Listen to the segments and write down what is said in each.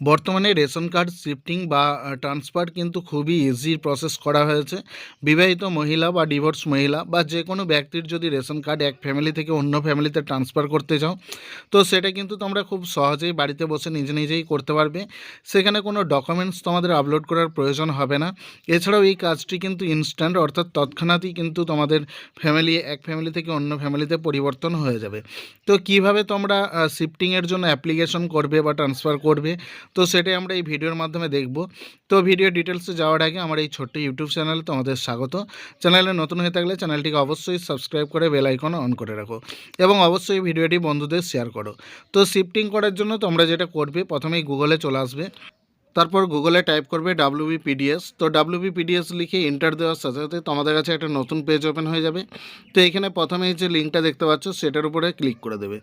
বর্তমানে ration card shifting বা transfer কিন্তু খুবই ইজি প্রসেস করা হয়েছে। বিবাহিত মহিলা বা ডিভোর্স মহিলা বা যে কোনো ব্যক্তির যদি রেশন কার্ড এক ফ্যামিলি থেকে অন্য ফ্যামিলিতে ট্রান্সফার করতে চাও, তো সেটা কিন্তু তোমরা খুব সহজেই বাড়িতে বসে নিজে নিজেই করতে পারবে। সেখানে কোনো ডকুমেন্টস তোমাদের আপলোড করার প্রয়োজন হবে না। এছাড়াও এই কাজটি কিন্তু ইনস্ট্যান্ট অর্থাৎ তৎক্ষণাৎই কিন্তু তোমাদের ফ্যামিলি এক ফ্যামিলি থেকে অন্য ফ্যামিলিতে পরিবর্তন হয়ে যাবে। তো কীভাবে তোমরা শিফটিংয়ের জন্য অ্যাপ্লিকেশন করবে বা ট্রান্সফার করবে? তো সেটাই আমরা এই ভিডিওর মাধ্যমে দেখব। তো ভিডিও ডিটেলসে যাওয়ার আগে আমার এই ছোট্ট ইউটিউব চ্যানেলে তোমাদের স্বাগত। চ্যানেলে নতুন হয়ে থাকলে চ্যানেলটিকে অবশ্যই সাবস্ক্রাইব করে বেল আইকন অন করে রাখো এবং অবশ্যই ভিডিওটি বন্ধুদের শেয়ার করো। তো শিফটিং করার জন্য তোমরা যেটা করবে, প্রথমেই গুগলে চলে আসবে। তারপর গুগলে টাইপ করবে ডাব্লিউবি পিডিএস তো ডাব্লিউবি পিডিএস লিখে এন্টার দেওয়ার সাথে সাথে তোমাদের কাছে একটা নতুন পেজ ওপেন হয়ে যাবে। তো এখানে প্রথমে যে লিঙ্কটা দেখতে পাচ্ছ, সেটার উপরে ক্লিক করে দেবে।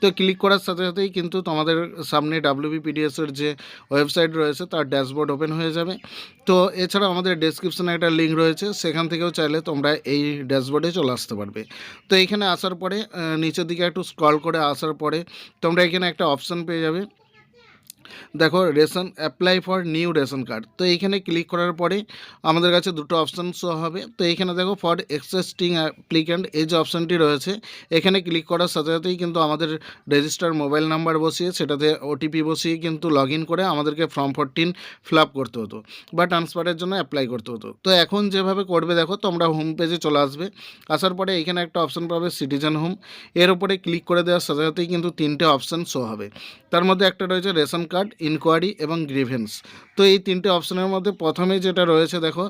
তো ক্লিক করার সাথে সাথেই কিন্তু তোমাদের সামনে ডাব্লিউবি পিডিএসের যে ওয়েবসাইট রয়েছে, তার ড্যাশবোর্ড ওপেন হয়ে যাবে। তো এছাড়াও আমাদের ডেসক্রিপশনে একটা লিঙ্ক রয়েছে, সেখান থেকেও চাইলে তোমরা এই ড্যাশবোর্ডে চলে আসতে পারবে। তো এখানে আসার পরে নিচের দিকে একটু স্ক্রল করে আসার পরে তোমরা এখানে একটা অপশান পেয়ে যাবে। দেখো, ration apply for new ration card তো এইখানে ক্লিক করার পরে আমাদের কাছে দুটো অপশান শো হবে। তো এইখানে দেখো ফর এক্সিস্টিং অ্যাপ্লিক্যান্ট এই যে অপশানটি রয়েছে, এখানে ক্লিক করার সাথে সাথেই কিন্তু আমাদের রেজিস্টার মোবাইল নাম্বার বসিয়ে, সেটাতে ওটিপি বসিয়ে কিন্তু লগ করে আমাদেরকে ফর্ম ফোরটিন ফিল করতে হতো বা ট্রান্সফারের জন্য অ্যাপ্লাই করতে হতো। তো এখন যেভাবে করবে দেখো, তোমরা হোম পেজে চলে আসবে। আসার পরে এখানে একটা অপশান পাবে সিটিজেন হোম এর উপরে ক্লিক করে দেওয়ার সাথে সাথেই কিন্তু তিনটে অপশান শো হবে। তার মধ্যে একটা রয়েছে রেশন কার্ড ইনকোয়ারি এবং গ্রিভেন্স তো এই তিনটে অপশানের মধ্যে প্রথমে যেটা রয়েছে দেখো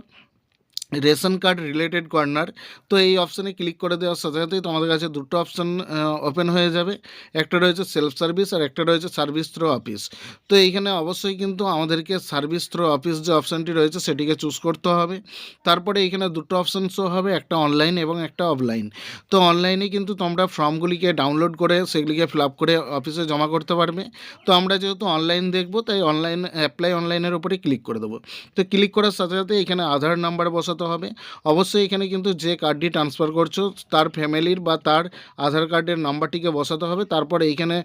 রেশন কার্ড রিলেটেড কর্নার, তো এই অপশানে ক্লিক করে দেওয়ার সাথে সাথেই তোমাদের কাছে দুটো অপশান ওপেন হয়ে যাবে। একটা রয়েছে সেলফ সার্ভিস আর একটা রয়েছে সার্ভিস থ্রো অফিস তো এইখানে অবশ্যই কিন্তু আমাদেরকে সার্ভিস থ্রো অফিস যে অপশানটি রয়েছে সেটিকে চুজ করতে হবে। তারপরে এইখানে দুটো অপশান শো হবে, একটা অনলাইন এবং একটা অফলাইন তো অনলাইনে কিন্তু তোমরা ফর্মগুলিকে ডাউনলোড করে সেগুলিকে ফিল করে অফিসে জমা করতে পারবে। তো আমরা যেহেতু অনলাইন দেখব, তাই অনলাইন অ্যাপ্লাই অনলাইনের উপরে ক্লিক করে দেবো। তো ক্লিক করার সাথে সাথে এখানে আধার নাম্বার বসাতে হবে। অবশ্যই এখানে কিন্তু যে কার্ডটি ট্রান্সফার করছ, তার ফ্যামিলির বা তার আধার কার্ডের নাম্বারটিকে বসাতে হবে। তারপর এইখানে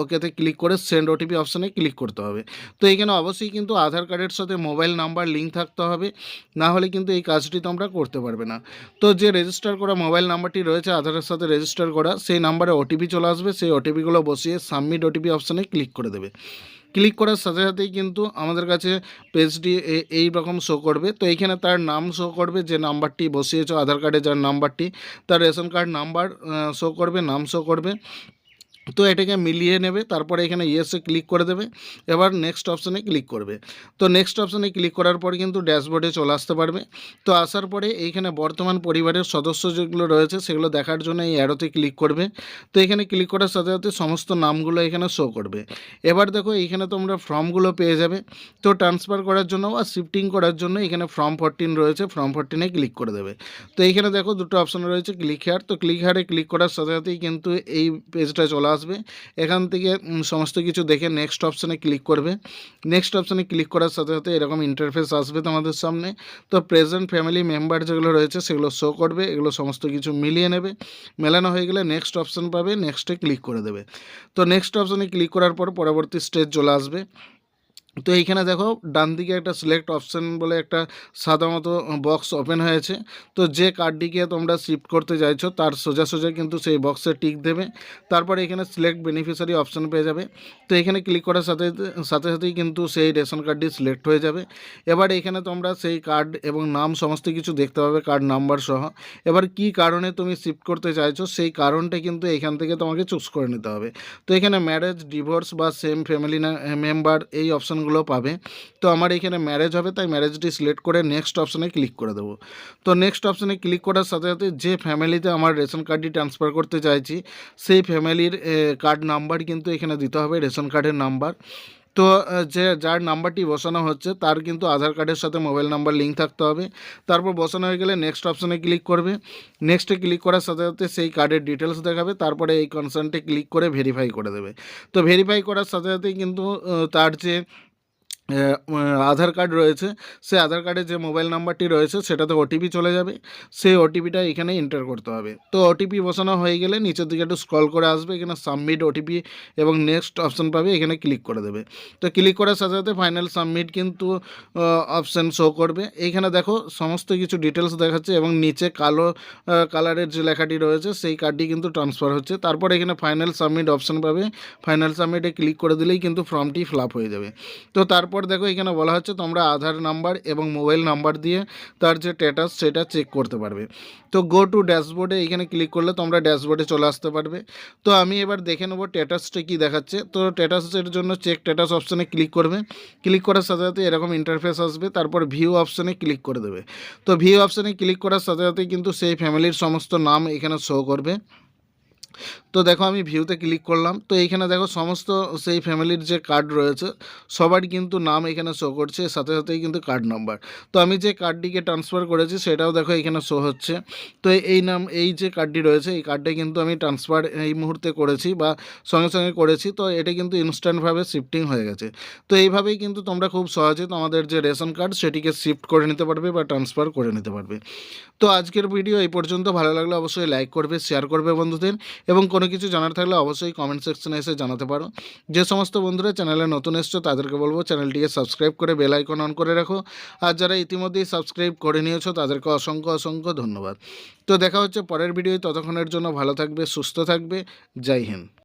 ওকেতে ক্লিক করে সেন্ড ওটিপি অপশানে ক্লিক করতে হবে। তো এইখানে অবশ্যই কিন্তু আধার কার্ডের সাথে মোবাইল নাম্বার লিঙ্ক থাকতে হবে। না হলে কিন্তু এই কাজটি তোমরা করতে পারবে না। তো যে রেজিস্টার করা মোবাইল নাম্বারটি রয়েছে, আধারের সাথে রেজিস্টার করা, সেই নাম্বারে ওটিপি চলে আসবে। সেই ওটিপিগুলো বসিয়ে সাবমিট ওটিপি অপশানে ক্লিক করে দেবে। ক্লিক করার সাথে সাথেই কিন্তু আমাদের কাছে পেজটি এই রকম শো করবে। তো এইখানে তার নাম শো করবে, যে নাম্বারটি বসিয়েছ, আধার কার্ডে যার নাম্বারটি, তার রেশন কার্ড নাম্বার শো করবে, নাম শো করবে। তো এটাকে মিলিয়ে নেবে, তারপরে এখানে ইয়েসে ক্লিক করে দেবে, এবার নেক্সট অপশানে ক্লিক করবে। তো নেক্সট অপশানে ক্লিক করার পর কিন্তু ড্যাশবোর্ডে চলে আসতে পারবে। তো আসার পরে এইখানে বর্তমান পরিবারের সদস্য যেগুলো রয়েছে, সেগুলো দেখার জন্য এই অ্যারোতে ক্লিক করবে। তো এখানে ক্লিক করার সাথে সাথে সমস্ত নামগুলো এখানে শো করবে। এবার দেখো এইখানে তোমরা ফর্মগুলো পেয়ে যাবে। তো ট্রান্সফার করার জন্য বা শিফটিং করার জন্য এখানে ফর্ম ফোরটিন রয়েছে ফর্ম ফোরটিনে ক্লিক করে দেবে। তো এইখানে দেখো দুটো অপশান রয়েছে ক্লিক হেয়ার তো ক্লিক হেয়ারে ক্লিক করার সাথে সাথেই কিন্তু এই পেজটা চলে আসবে। এখান থেকে সমস্ত কিছু দেখে নেক্সট অপশানে ক্লিক করবে। নেক্সট অপশানে ক্লিক করার সাথে সাথে এরকম ইন্টারফেস আসবে তোমাদের সামনে। তো প্রেজেন্ট ফ্যামিলি মেম্বার যেগুলো রয়েছে, সেগুলো শো করবে। এগুলো সমস্ত কিছু মিলিয়ে নেবে। মেলানো হয়ে গেলে নেক্সট অপশান পাবে নেক্সটে ক্লিক করে দেবে। তো নেক্সট অপশানে ক্লিক করার পর পরবর্তী স্টেজ চলে আসবে। তো এইখানে দেখো ডান দিকে একটা সিলেক্ট অপশান বলে একটা মতো বক্স ওপেন হয়েছে। তো যে কার্ডটিকে তোমরা শিফট করতে চাইছো, তার সোজা সোজা কিন্তু সেই বক্সে টিক দেবে। তারপর এখানে সিলেক্ট বেনিফিশিয়ারি অপশন পেয়ে যাবে। তো এখানে ক্লিক করার সাথে সাথে সাথেই কিন্তু সেই রেশন কার্ডটি সিলেক্ট হয়ে যাবে। এবার এখানে তোমরা সেই কার্ড এবং নাম সমস্ত কিছু দেখতে পাবে কার্ড নাম্বার সহ। এবার কি কারণে তুমি শিফট করতে চাইছো, সেই কারণটা কিন্তু এখান থেকে তোমাকে চুজ করে নিতে হবে। তো এখানে ম্যারেজ ডিভোর্স বা সেম ফ্যামিলি মেম্বার এই অপশানগুলো পাবে। তো আমার এখানে ম্যারেজ হবে, তাই ম্যারেজটি সিলেক্ট করে নেক্সট অপশানে ক্লিক করে দেবো। তো নেক্সট অপশানে ক্লিক করার সাথে সাথে যে ফ্যামিলিতে আমার রেশন কার্ডটি ট্রান্সফার করতে চাইছি, সেই ফ্যামিলির কার্ড নাম্বার কিন্তু এখানে দিতে হবে রেশন কার্ডের নাম্বার তো যে, যার নাম্বারটি বসানো হচ্ছে, তার কিন্তু আধার কার্ডের সাথে মোবাইল নাম্বার লিঙ্ক থাকতে হবে। তারপর বসানো হয়ে গেলে নেক্সট অপশানে ক্লিক করবে। নেক্সটে ক্লিক করার সাথে সাথে সেই কার্ডের ডিটেলস দেখাবে, তারপরে এই কনসার্নটে ক্লিক করে ভেরিফাই করে দেবে। তো ভেরিফাই করার সাথে সাথেই কিন্তু তার যে আধার কার্ড রয়েছে সেই আধার কার্ডে যে মোবাইল নাম্বারটি রয়েছে সেটাতে ওটিপি চলে যাবে, সেই ওটিপিটা এখানে এন্টার করতে হবে। তো ওটিপি বসানো হয়ে গেলে নিচের দিকে একটু স্ক্রল করে আসবে, এখানে সাবমিট ওটিপি এবং নেক্সট অপশন পাবে, এখানে ক্লিক করে দেবে। তো ক্লিক করার সাথে সাথে ফাইনাল সাবমিট কিন্তু অপশান শো করবে। এইখানে দেখো সমস্ত কিছু ডিটেলস দেখাচ্ছে এবং নিচে কালো কালারের যে লেখাটি রয়েছে, সেই কার্ডটি কিন্তু ট্রান্সফার হচ্ছে। তারপর এখানে ফাইনাল সাবমিট অপশান পাবে। ফাইনাল সাবমিটে ক্লিক করে দিলেই কিন্তু ফর্মটি ফিল হয়ে যাবে। তো তারপর দেখো এখানে বলা হচ্ছে তোমরা আধার নাম্বার এবং মোবাইল নাম্বার দিয়ে তার যে স্ট্যাটাস সেটা চেক করতে পারবে। তো গো টু ড্যাশবোর্ডে এখানে ক্লিক করলে তোমরা ড্যাশবোর্ডে চলে আসতে পারবে। তো আমি এবার দেখে নেব স্ট্যাটাসটা কী দেখাচ্ছে। তো স্ট্যাটাসের জন্য চেক স্ট্যাটাস অপশানে ক্লিক করবে। ক্লিক করার সাথে সাথে এরকম ইন্টারফেস আসবে। তারপর ভিউ অপশানে ক্লিক করে দেবে। তো ভিউ অপশানে ক্লিক করার সাথে সাথে কিন্তু সেই ফ্যামিলির সমস্ত নাম এখানে শো করবে। তো দেখো আমি ভিউতে ক্লিক করলাম। তো এইখানে দেখো সমস্ত সেই ফ্যামিলির যে কার্ড রয়েছে, সবার কিন্তু নাম এখানে শো করছে, সাথে সাথেই কিন্তু কার্ড নাম্বার তো আমি যে কার্ডটিকে ট্রান্সফার করেছি, সেটাও দেখো এখানে শো হচ্ছে। তো এই নাম, এই যে কার্ডটি রয়েছে, এই কার্ডটা কিন্তু আমি ট্রান্সফার এই মুহূর্তে করেছি বা সঙ্গে সঙ্গে করেছি। তো এটা কিন্তু ইনস্ট্যান্টভাবে শিফটিং হয়ে গেছে। তো এইভাবেই কিন্তু তোমরা খুব সহজে তোমাদের যে রেশন কার্ড সেটিকে শিফট করে নিতে পারবে বা ট্রান্সফার করে নিতে পারবে। তো আজকের ভিডিও এই পর্যন্ত। ভালো লাগলে অবশ্যই লাইক করবে শেয়ার করবে বন্ধুদের। এবং কোনো কিছু জানার থাকলে অবশ্যই কমেন্ট সেকশনে এসে জানাতে পারো। যে সমস্ত বন্ধুরা চ্যানেলে নতুন এসছো, তাদেরকে বলব চ্যানেলটিকে সাবস্ক্রাইব করে বেল আইকন অন করে রাখো। আর যারা ইতিমধ্যেই সাবস্ক্রাইব করে নিয়েছো, তাদেরকে অসংখ্য অসংখ্য ধন্যবাদ। তো দেখা হচ্ছে পরের ভিডিও ততক্ষণের জন্য ভালো থাকবে, সুস্থ থাকবে। জয় হিন্দ।